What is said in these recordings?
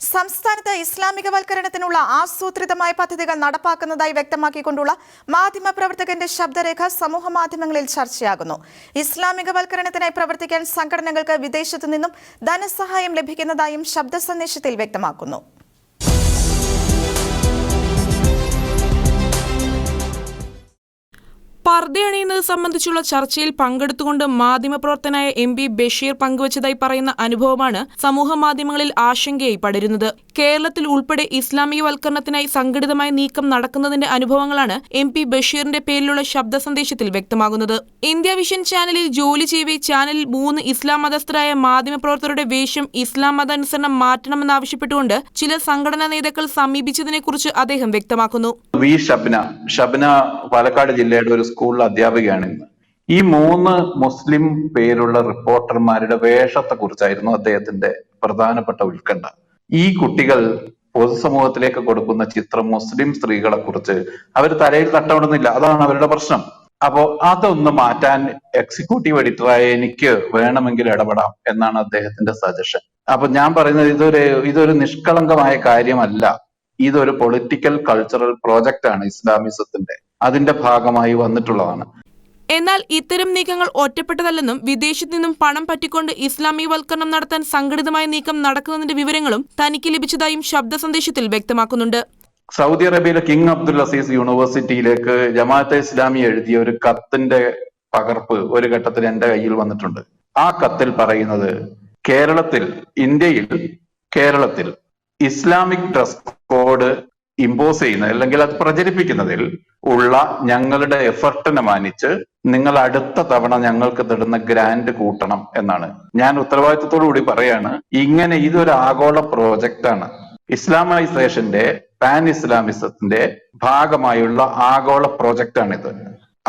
സംസ്ഥാനത്ത് ഇസ്ലാമികവൽക്കരണത്തിനുള്ള ആസൂത്രിതമായ പദ്ധതികൾ നടപ്പാക്കുന്നതായി വ്യക്തമാക്കിക്കൊണ്ടുള്ള മാധ്യമപ്രവർത്തകന്റെ ശബ്ദരേഖ സമൂഹ മാധ്യമങ്ങളിൽ ചർച്ചയാകുന്നു. ഇസ്ലാമികവൽക്കരണത്തിനായി പ്രവർത്തിക്കാൻ സംഘടനകൾക്ക് വിദേശത്തു നിന്നും ധനസഹായം ലഭിക്കുന്നതായും ശബ്ദ സന്ദേശത്തിൽ വ്യക്തമാക്കുന്നു. പർദ്ദയണിയുന്നത് സംബന്ധിച്ചുള്ള ചർച്ചയിൽ പങ്കെടുത്തുകൊണ്ട് മാധ്യമപ്രവർത്തനായ എം പി ബഷീർ പങ്കുവച്ചതായി പറയുന്ന അനുഭവമാണ് സമൂഹ മാധ്യമങ്ങളിൽ ആശങ്കയായി പടരുന്നത്. കേരളത്തിൽ ഉൾപ്പെടെ ഇസ്ലാമികവൽക്കരണത്തിനായി സംഘടിതമായ നീക്കം നടക്കുന്നതിന്റെ അനുഭവങ്ങളാണ് എം പി ബഷീറിന്റെ പേരിലുള്ള ശബ്ദ സന്ദേശത്തിൽ വ്യക്തമാകുന്നത്. ഇന്ത്യ വിഷൻ ചാനലിൽ ജോലി ചെയ്യവേ ചാനലിൽ മൂന്ന് ഇസ്ലാം മതസ്ഥരായ മാധ്യമപ്രവർത്തകരുടെ വേഷം ഇസ്ലാം മതാനുസരണം മാറ്റണമെന്നാവശ്യപ്പെട്ടുകൊണ്ട് ചില സംഘടനാ നേതാക്കൾ സമീപിച്ചതിനെക്കുറിച്ച് അദ്ദേഹം വ്യക്തമാക്കുന്നു. ഷബ്ന ഷബ്ന പാലക്കാട് ജില്ലയുടെ ഒരു സ്കൂളിൽ അധ്യാപികയാണ് ഇന്ന്. ഈ മൂന്ന് മുസ്ലിം പേരുള്ള റിപ്പോർട്ടർമാരുടെ വേഷത്തെ കുറിച്ചായിരുന്നു അദ്ദേഹത്തിന്റെ പ്രധാനപ്പെട്ട ഉത്കണ്ഠ. ഈ കുട്ടികൾ പൊതുസമൂഹത്തിലേക്ക് കൊടുക്കുന്ന ചിത്രം മുസ്ലിം സ്ത്രീകളെ കുറിച്ച് അവർ തലയിൽ തട്ടമിടുന്നില്ല. അതാണ് അവരുടെ പ്രശ്നം. അപ്പോ അതൊന്ന് മാറ്റാൻ എക്സിക്യൂട്ടീവ് എഡിറ്ററായ എനിക്ക് വേണമെങ്കിൽ ഇടപെടാം എന്നാണ് അദ്ദേഹത്തിന്റെ സജഷൻ അപ്പൊ ഞാൻ പറയുന്നത് ഇതൊരു ഇതൊരു നിഷ്കളങ്കമായ കാര്യമല്ല. ഇതൊരു പൊളിറ്റിക്കൽ കൾച്ചറൽ പ്രോജക്റ്റ് ആണ് ഇസ്ലാമിസത്തിന്റെ. അതിന്റെ ഭാഗമായി വന്നിട്ടുള്ളതാണ്. എന്നാൽ ഇത്തരം നീക്കങ്ങൾ ഒറ്റപ്പെട്ടതല്ലെന്നും വിദേശത്തു നിന്നും പണം പറ്റിക്കൊണ്ട് ഇസ്ലാമികവൽക്കരണം നടത്താൻ സംഘടിതമായ നീക്കം നടക്കുന്നതിന്റെ വിവരങ്ങളും തനിക്ക് ലഭിച്ചതായും ശബ്ദ സന്ദേശത്തിൽ വ്യക്തമാക്കുന്നുണ്ട്. സൗദി അറേബ്യയിലെ കിങ് അബ്ദുൽ അസീസ് യൂണിവേഴ്സിറ്റിയിലേക്ക് ജമാഅത്തെ ഇസ്ലാമി എഴുതിയ ഒരു കത്തിന്റെ പകർപ്പ് ഒരു ഘട്ടത്തിൽ എന്റെ കയ്യിൽ വന്നിട്ടുണ്ട്. ആ കത്തിൽ പറയുന്നത് കേരളത്തിൽ ഇന്ത്യയിൽ കേരളത്തിൽ ഇസ്ലാമിക് ഡ്രസ് കോഡ് ഇമ്പോസ് ചെയ്യുന്ന അല്ലെങ്കിൽ അത് പ്രചരിപ്പിക്കുന്നതിൽ ഉള്ള ഞങ്ങളുടെ എഫർട്ടിനെ മാനിച്ച് നിങ്ങൾ അടുത്ത തവണ ഞങ്ങൾക്ക് തരുന്ന ഗ്രാൻഡ് കൂട്ടണം എന്നാണ്. ഞാൻ ഉത്തരവാദിത്തത്തോടു കൂടി പറയാണ് ഇങ്ങനെ ഇതൊരു ആഗോള പ്രോജക്റ്റ് ആണ്. ഇസ്ലാമൈസേഷന്റെ പാൻ ഇസ്ലാമിസത്തിന്റെ ഭാഗമായുള്ള ആഗോള പ്രോജക്റ്റ് ആണിത്.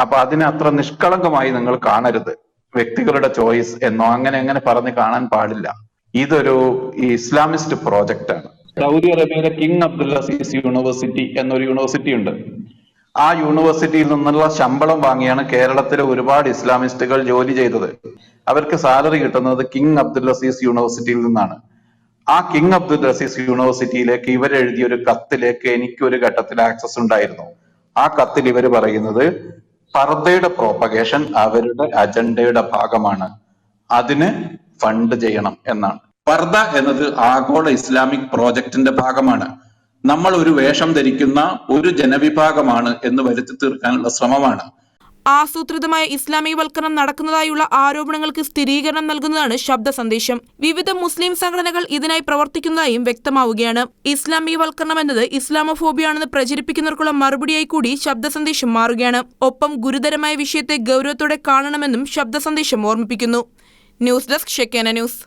അപ്പൊ അതിനെ അത്ര നിഷ്കളങ്കമായി നിങ്ങൾ കാണരുത്. വ്യക്തികളുടെ ചോയ്സ് എന്നോ അങ്ങനെ അങ്ങനെ പറഞ്ഞ് കാണാൻ പാടില്ല. ഇതൊരു ഇസ്ലാമിസ്റ്റ് പ്രോജക്റ്റ് ആണ്. സൗദി അറേബ്യയിലെ കിങ് അബ്ദുൽ അസീസ് യൂണിവേഴ്സിറ്റി എന്നൊരു യൂണിവേഴ്സിറ്റി ഉണ്ട്. ആ യൂണിവേഴ്സിറ്റിയിൽ നിന്നുള്ള ശമ്പളം വാങ്ങിയാണ് കേരളത്തിലെ ഒരുപാട് ഇസ്ലാമിസ്റ്റുകൾ ജോലി ചെയ്തത്. അവർക്ക് സാലറി കിട്ടുന്നത് കിങ് അബ്ദുൽ അസീസ് യൂണിവേഴ്സിറ്റിയിൽ നിന്നാണ്. ആ കിങ് അബ്ദുൽ അസീസ് യൂണിവേഴ്സിറ്റിയിലേക്ക് ഇവർ എഴുതിയ ഒരു കത്തിലേക്ക് എനിക്ക് ഒരു ഘട്ടത്തിൽ ആക്സസ് ഉണ്ടായിരുന്നു. ആ കത്തിൽ ഇവർ പറയുന്നത് പർദ്ദയുടെ പ്രോപ്പഗേഷൻ അവരുടെ അജണ്ടയുടെ ഭാഗമാണ്. അതിന് ഫണ്ട് ചെയ്യണം എന്നാണ്. പർദ്ദ എന്നത് ആഗോള ഇസ്ലാമിക് പ്രോജക്റ്റിന്റെ ഭാഗമാണ്. നമ്മൾ ഒരു വേഷം ധരിക്കുന്ന ഒരു ജനവിഭാഗമാണ് എന്ന് വരുത്തി തീർക്കാനുള്ള ശ്രമമാണ്. ആസൂത്രിതമായ ഇസ്ലാമികവൽക്കരണം നടക്കുന്നതായുള്ള ആരോപണങ്ങൾക്ക് സ്ഥിരീകരണം നൽകുന്നതാണ് ശബ്ദ സന്ദേശം വിവിധ മുസ്ലിം സംഘടനകൾ ഇതിനായി പ്രവർത്തിക്കുന്നതായും വ്യക്തമാവുകയാണ്. ഇസ്ലാമികവൽക്കരണം എന്നത് ഇസ്ലാമോഫോബിയാണെന്ന് പ്രചരിപ്പിക്കുന്നവർക്കുള്ള മറുപടിയായി കൂടി ശബ്ദ സന്ദേശം മാറുകയാണ്. ഒപ്പം ഗുരുതരമായ വിഷയത്തെ ഗൗരവത്തോടെ കാണണമെന്നും ശബ്ദ സന്ദേശം ഓർമ്മിപ്പിക്കുന്നു. News desk Shekena news.